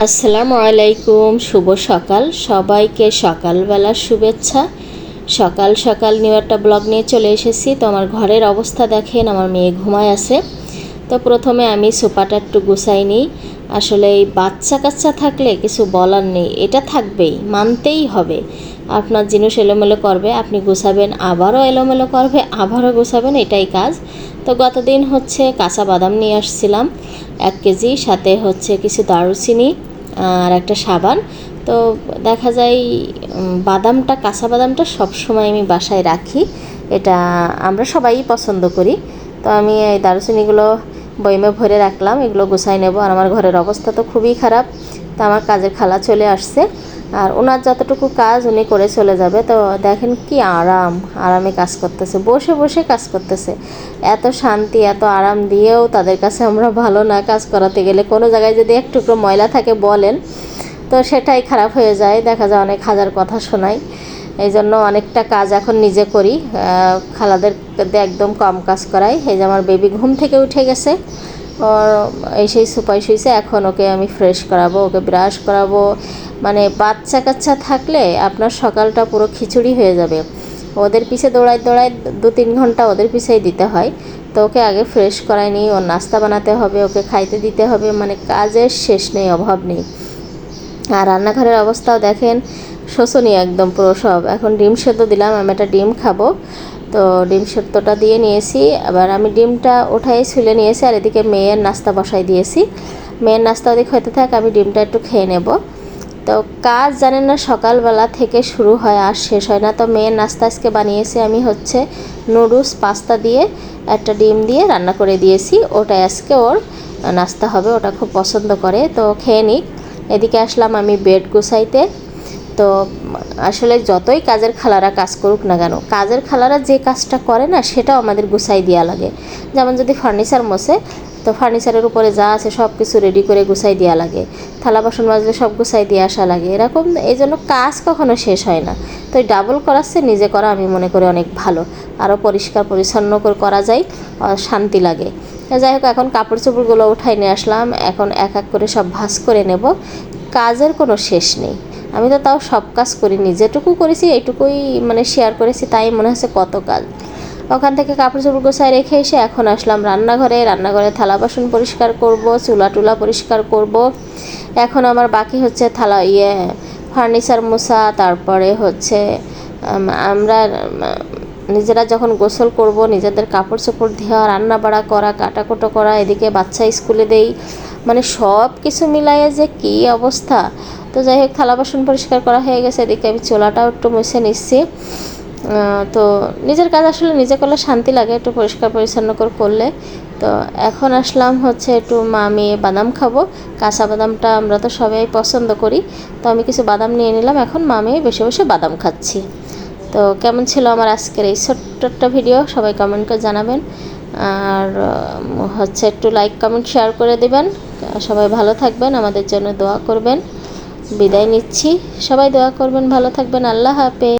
আসসালামু আলাইকুম, শুভ সকাল। সবাইকে সকালবেলার শুভেচ্ছা। সকাল সকাল নিউ একটা ব্লগ নিয়ে চলে এসেছি। তো আমার ঘরের অবস্থা দেখেন, আমার মেয়ে ঘুমায় আছে। তো প্রথমে আমি সোফাটা একটু গুছাই নিই। আসলে এই বাচ্চা কাচ্চা থাকলে কিছু বলার নেই। এটা থাকবেই, মানতেই হবে। আপনার জিনিস এলোমেলো করবে, আপনি গুছাবেন, আবারও এলোমেলো করবে, আবারও গুছাবেন, এটাই কাজ। তো গতদিন হচ্ছে কাঁচা বাদাম নিয়ে আসছিলাম, এক কেজি, সাথে হচ্ছে কিছু দারুচিনি। আর একটা সাবান। তো দেখা যায় বাদামটা, কাঁচা বাদামটা সবসময় আমি বাসায় রাখি। এটা আমরা সবাই পছন্দ করি। তো আমি এই দারুচিনিগুলো বইমে ভরে রাখলাম, এগুলো গুছাই নেব। আর আমার ঘরের অবস্থা তো খুবই খারাপ। তো আমার কাজের খালা চলে আসছে। আর ওনার যতটুকু কাজ উনি করে চলে যাবে, তো দেখেন কি আরাম, আরামে কাজ করতেছে, বসে বসে কাজ করতেছে। এত শান্তি, এত আরাম দিয়েও তাদের কাছে আমরা ভালো না, কাজ করাতে গেলে কোনো জায়গায় যদি এক টুকরো ময়লা থাকে বলেন, তো সেটাই খারাপ হয়ে যায়। দেখা যায় অনেক হাজার কথা শোনাই এই জন্য অনেকটা কাজ এখন নিজে করি। খালাদের একদম কম কাজ করাই। এই যে আমার বেবি ঘুম থেকে উঠে গেছে। ওর এই সেই সুপাই শুয়েছে এখন ওকে আমি ফ্রেশ করাবো, ওকে ব্রাশ করাবো। মানে বাচ্চা কাচ্চা থাকলে আপনার সকালটা পুরো খিচুড়ি হয়ে যাবে। ওদের পিছে দৌড়ায় দৌড়ায় দু তিন ঘণ্টা ওদের পিছেই দিতে হয়। তো ওকে আগে ফ্রেশ করাই নিই, ওর নাস্তা বানাতে হবে, ওকে খাইতে দিতে হবে মানে কাজের শেষ নেই, অভাব নেই। আর রান্নাঘরের অবস্থাও দেখেন শোষণীয় একদম পুরো সব। এখন ডিম সেদ্ধ দিলাম, আমি একটা ডিম খাব। তো ডিম সেদ্ধটা দিয়ে নিয়েছি। আবার আমি ডিমটা ওঠাই ছুলে নিয়েছি আর এদিকে মেয়ের নাস্তা বসাই দিয়েছি। মেয়ের নাস্তা ওদিকে হতে থাক আমি ডিমটা একটু খেয়ে নেব। তো কাজ জানেন না সকালবেলা থেকে শুরু হয় আর শেষ হয় না। তো মেয়ের নাস্তা আজকে বানিয়েছি আমি হচ্ছে নুডলস, পাস্তা দিয়ে একটা ডিম দিয়ে রান্না করে দিয়েছি। ওটাই আজকে ওর নাস্তা হবে, ওটা খুব পছন্দ করে। তো খেয়ে নিক। এদিকে আসলাম আমি বেড গুছাইতে। তো আসলে যতই কাজের খালারা কাজ করুক না কেন, কাজের খালারা যে কাজটা করে না, সেটাও আমাদের গুছাই দেওয়া লাগে। যেমন যদি ফার্নিচার মোছে, তো ফার্নিচারের উপরে যা আছে সব কিছু রেডি করে গুছাই দেওয়া লাগে। থালা বাসন মাজলে সব গুছাই দিয়ে আসা লাগে। এরকম এই জন্য কাজ কখনো শেষ হয় না। তো এই ডাবল করাচ্ছে নিজে করা আমি মনে করি অনেক ভালো। আরও পরিষ্কার পরিচ্ছন্ন করে করা যায় শান্তি লাগে। যাই হোক, এখন কাপড় চোপড়গুলো উঠাই নিয়ে আসলাম। এখন এক এক করে সব ভাঁজ করে নেব। কাজের কোনো শেষ নেই। আমি তো তাও সব কাজ করিনি যেটুকু করেছি, এইটুকুই মানে শেয়ার করেছি, তাই মনে হচ্ছে কত কাজ। ওখান থেকে কাপড় চোপড় গোছায় রেখে এসে এখন আসলাম রান্নাঘরে। রান্নাঘরে থালা বাসন পরিষ্কার করব, চুলা টুলা পরিষ্কার করব। এখন আমার বাকি হচ্ছে থালা ইয়ে ফার্নিচার মোছা, তারপরে হচ্ছে আমরা নিজেরা যখন গোসল করব, নিজেদের কাপড় চোপড় ধোয়া রান্না বাড়া করা, কাটাকুটো করা, এদিকে বাচ্চা স্কুলে দেই। মানে সব কিছু মিলাইয়ে যে কী অবস্থা। তো যাই হোক, থালা বাসন পরিষ্কার করা হয়ে গেছে, এদিকে আমি চোলাটাও একটু মুছে নিচ্ছি। তো নিজের কাজ আসলে নিজে করলে শান্তি লাগে, একটু পরিষ্কার পরিচ্ছন্ন করে করলে। তো এখন আসলাম হচ্ছে একটু মা মেয়ে বাদাম খাব। কাঁচা বাদামটা আমরা তো সবাই পছন্দ করি। তো আমি কিছু বাদাম নিয়ে নিলাম, এখন মা মেয়ে বসে বসে বাদাম খাচ্ছি। তো কেমন ছিল আমার আজকের এই ছোট্ট একটা ভিডিও? সবাই কমেন্ট করে জানাবেন। আর হচ্ছে একটু লাইক কমেন্ট শেয়ার করে দেবেন। সবাই ভালো থাকবেন, আমাদের জন্য দোয়া করবেন। বিদায় নিচ্ছি। সবাই দোয়া করবেন, ভালো থাকবেন। আল্লাহ হাফেজ।